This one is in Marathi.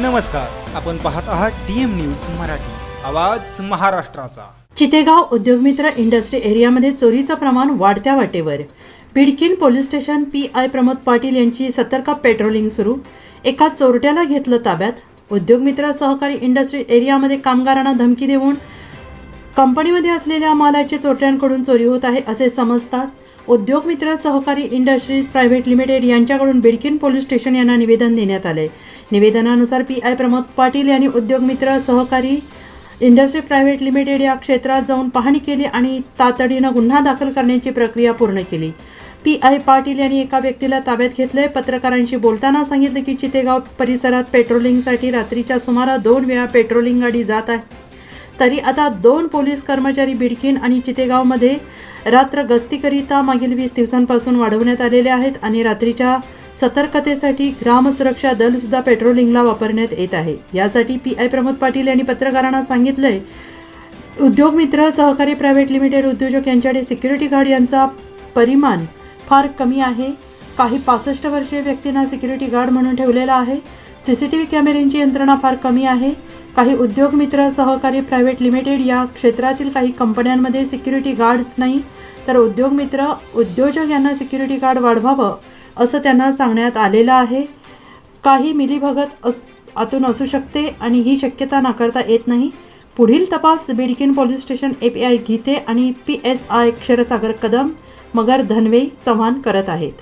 नमस्कार आपण पाहत आहात टी न्यूज मराठी आवाज महाराष्ट्राचा. चितेगाव उद्योगमित्र इंडस्ट्री एरियामध्ये चोरीचं प्रमाण वाढत्या वाटेवर. Bidkin police station P I Pramod Patil यांची सतर्क पेट्रोलिंग सुरू. एका चोरट्याला घेतलं ताब्यात. उद्योगमित्र सहकारी इंडस्ट्री एरियामध्ये कामगारांना धमकी देऊन कंपनीमध्ये असलेल्या मालाची चोरट्यांकडून चोरी होत आहे असे समजतात. उद्योगमित्र सहकारी इंडस्ट्रीज प्रायव्हेट लिमिटेड यांच्याकडून बिडकिन पोलीस स्टेशन यांना निवेदन देण्यात आले. निवेदनानुसार पी. आय. प्रमोद पाटील यांनी उद्योगमित्र सहकारी इंडस्ट्री प्रायव्हेट लिमिटेड या क्षेत्रात जाऊन पाहणी केली आणि तातडीनं गुन्हा दाखल करण्याची प्रक्रिया पूर्ण केली. पी. आय. पाटील यांनी एका व्यक्तीला ताब्यात घेतले पत्रकारांशी बोलताना सांगितलं की चितेगाव परिसरात पेट्रोलिंगसाठी रात्रीच्या सुमारास दोन वेळा पेट्रोलिंग गाडी जात आहे. तरी आता दोन पोलीस कर्मचारी बिडकीन आणि चितेगावमध्ये रात्र गस्तीकरिता मागील वीस दिवसांपासून वाढवण्यात आलेले आहेत आणि रात्रीच्या सतर्कतेसाठी ग्रामसुरक्षा दलसुद्धा पेट्रोलिंगला वापरण्यात येत आहे. यासाठी पी आय प्रमोद पाटील यांनी पत्रकारांना सांगितलंय उद्योगमित्र सहकारी प्रायव्हेट लिमिटेड उद्योजक यांच्याकडे सिक्युरिटी गार्ड यांचा परिमाण फार कमी आहे. काही पासष्ट वर्षीय व्यक्तींना सिक्युरिटी गार्ड म्हणून ठेवलेला आहे. सी सी टी व्ही कॅमेऱ्यांची यंत्रणा फार कमी आहे. काही उद्योगमित्र सहकारी प्रायव्हेट लिमिटेड या क्षेत्रातील काही कंपन्यांमध्ये सिक्युरिटी गार्ड्स नाही तर उद्योगमित्र उद्योजक यांना सिक्युरिटी गार्ड वाढवावं असं त्यांना सांगण्यात आलेलं आहे. काही मिलीभगत अस- आतून असू शकते आणि ही शक्यता नाकारता येत नाही. पुढील तपास Bidkin police station A P I Gite आणि P S I Kshirsagar Kadam Magar Dhanwe Chavan करत आहेत.